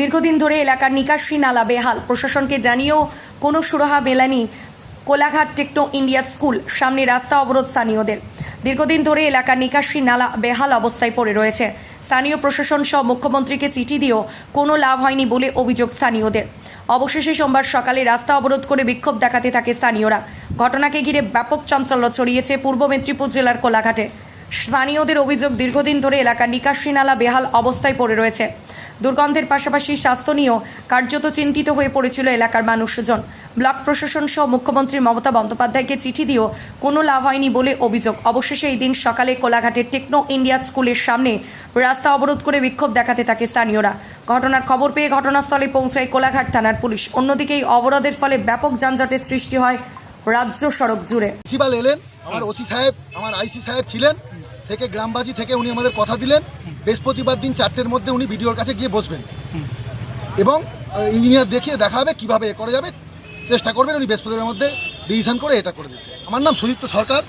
দীর্ঘদিন ধরে এলাকার নিকাশি নালা বেহাল। প্রশাসনকে জানিয়েও কোনো সুরাহা মেলানি কোলাঘাট টেকনো ইন্ডিয়া স্কুল, সামনে রাস্তা অবরোধ স্থানীয়দের। দীর্ঘদিন ধরে এলাকার নিকাশি নালা বেহাল অবস্থায় পড়ে রয়েছে। স্থানীয় প্রশাসন সহ মুখ্যমন্ত্রীকে চিঠি দিয়েও কোনো লাভ হয়নি বলে অভিযোগ স্থানীয়দের। অবশেষে সোমবার সকালে রাস্তা অবরোধ করে বিক্ষোভ দেখাতে থাকে স্থানীয়রা। ঘটনাকে ঘিরে ব্যাপক চাঞ্চল্য ছড়িয়েছে পূর্ব মেদিনীপুর জেলার কোলাঘাটে। স্থানীয়দের অভিযোগ, দীর্ঘদিন ধরে এলাকার নিকাশি নালা বেহাল অবস্থায় পড়ে রয়েছে। দুর্গন্ধের পাশাপাশি স্বাস্থ্য নিয়েও কার্যত চিন্তিত হয়ে পড়েছিল এলাকার মানুষজন। ব্লক প্রশাসন সহ মুখ্যমন্ত্রী মমতা বন্দ্যোপাধ্যায়কে চিঠি দিয়েও কোনো লাভ হয়নি বলে অভিযোগ। অবশেষে এই দিন সকালে কোলাঘাটের টেকনো ইন্ডিয়া স্কুলের সামনে রাস্তা অবরোধ করে বিক্ষোভ দেখাতে থাকে স্থানীয়রা। ঘটনার খবর পেয়ে ঘটনাস্থলে পৌঁছায় কোলাঘাট থানার পুলিশ। অন্যদিকে এই অবরোধের ফলে ব্যাপক যানজটের সৃষ্টি হয় রাজ্য সড়ক জুড়ে। এলেন, আমার ওসি সাহেব, আমার আইসি সাহেব ছিলেন। থেকে গ্রামবাসী থেকে উনি আমাদের কথা দিলেন। বৃহস্পতিবার দিন চারটের মধ্যে উনি ভিডিওর কাছে গিয়ে বসবেন। এবং ইঞ্জিনিয়ার দেখিয়ে দেখা হবে কীভাবে এ করা যাবে, চেষ্টা করবেন উনি বৃহস্পতিবার মধ্যে ডিসিশন করে এটা করে দিতে। আমার নাম সুদীপ্ত সরকার।